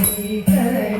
Hari Hari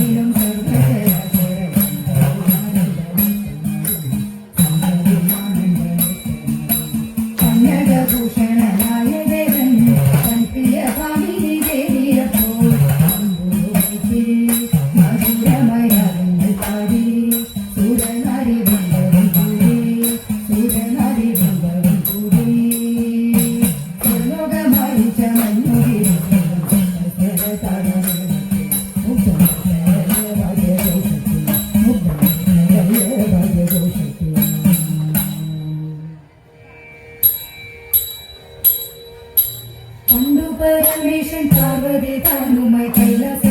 Parameshan Parvathi താനുമായി Kailasa